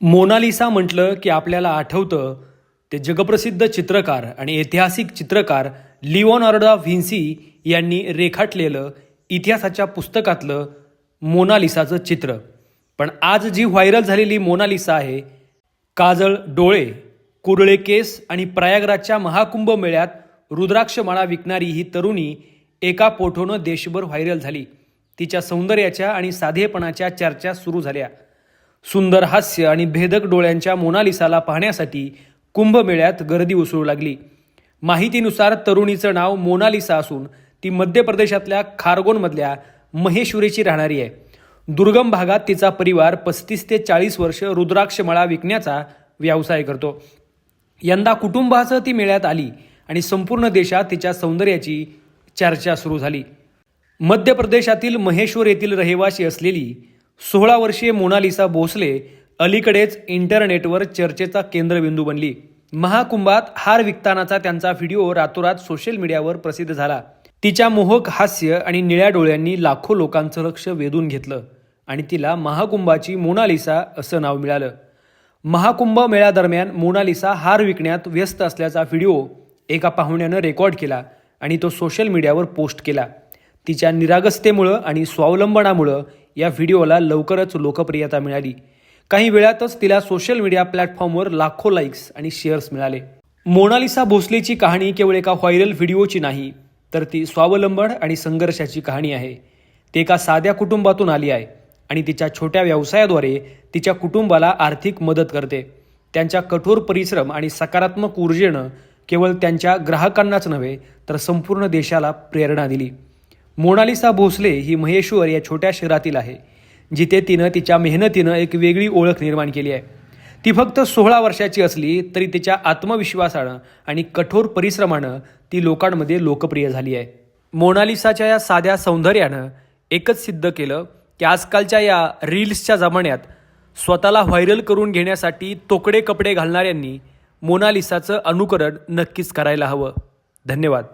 Mona Lisa म्हटलं की आपल्याला आठवतं ते जगप्रसिद्ध चित्रकार आणि ऐतिहासिक चित्रकार लिओनार्डा व्हिन्सी यांनी रेखाटलेलं इतिहासाच्या पुस्तकातलं मोनालिसाचं चित्र. पण आज जी व्हायरल झालेली मोनालिसा आहे काजळ डोळे कुरळे केस आणि प्रयागराजच्या महाकुंभ मेळ्यात रुद्राक्षमाळा विकणारी ही तरुणी एका पोठोनं देशभर व्हायरल झाली. तिच्या सौंदर्याच्या आणि साधेपणाच्या चर्चा सुरू झाल्या. सुंदर हास्य आणि भेदक डोळ्यांच्या मोनालिसाला पाहण्यासाठी कुंभमेळ्यात गर्दी उसळू लागली. माहितीनुसार तरुणीचं नाव मोनालिसा असून ती मध्य प्रदेशातल्या खारगोनमधल्या महेश्वरीची राहणारी आहे. दुर्गम भागात तिचा परिवार पस्तीस ते चाळीस वर्ष रुद्राक्षमाळा विकण्याचा व्यवसाय करतो. यंदा कुटुंबासह ती मेळ्यात आली आणि संपूर्ण देशात तिच्या सौंदर्याची चर्चा सुरू झाली. मध्य प्रदेशातील महेश्वर येथील रहिवासी असलेली सोळा वर्षीय मोनालिसा भोसले अलीकडेच इंटरनेटवर चर्चेचा केंद्रबिंदू बनली. महाकुंभात हार विकतानाचा त्यांचा व्हिडिओ रातोरात सोशल मीडियावर प्रसिद्ध झाला. तिच्या मोहक हास्य आणि निळ्या डोळ्यांनी लाखो लोकांचं लक्ष वेधून घेतलं आणि तिला महाकुंभाची मोनालिसा असं नाव मिळालं. महाकुंभ मेळ्यादरम्यान मोनालिसा हार विकण्यात व्यस्त असल्याचा व्हिडिओ एका पाहुण्यानं रेकॉर्ड केला आणि तो सोशल मीडियावर पोस्ट केला. तिच्या निरागसतेमुळं आणि स्वावलंबनामुळं या व्हिडिओला लवकरच लोकप्रियता मिळाली. काही वेळातच तिला सोशल मीडिया प्लॅटफॉर्मवर लाखो लाईक्स आणि शेअर्स मिळाले. मोनालिसा भोसलेची कहाणी केवळ एका व्हायरल व्हिडिओची नाही तर ती स्वावलंबन आणि संघर्षाची कहाणी आहे. ती एका साध्या कुटुंबातून आली आहे आणि तिच्या छोट्या व्यवसायाद्वारे तिच्या कुटुंबाला आर्थिक मदत करते. त्यांच्या कठोर परिश्रम आणि सकारात्मक ऊर्जेनं केवळ त्यांच्या ग्राहकांनाच नव्हे तर संपूर्ण देशाला प्रेरणा दिली. मोनालिसा भोसले ही महेश्वर या छोट्या शहरातील आहे जिथे तिनं तिच्या मेहनतीनं एक वेगळी ओळख निर्माण केली आहे. ती फक्त सोळा वर्षाची असली तरी तिच्या आत्मविश्वासानं आणि कठोर परिश्रमानं ती लोकांमध्ये लोकप्रिय झाली आहे. मोनालिसाच्या या साध्या सौंदर्यानं एकच सिद्ध केलं की आजकालच्या या रील्सच्या जमान्यात स्वतःला व्हायरल करून घेण्यासाठी तोकडे कपडे घालणाऱ्यांनी मोनालिसाचं अनुकरण नक्कीच करायला हवं. धन्यवाद.